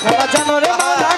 খেলা জানো রে মালা।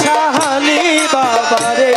সাহানি বাবারে।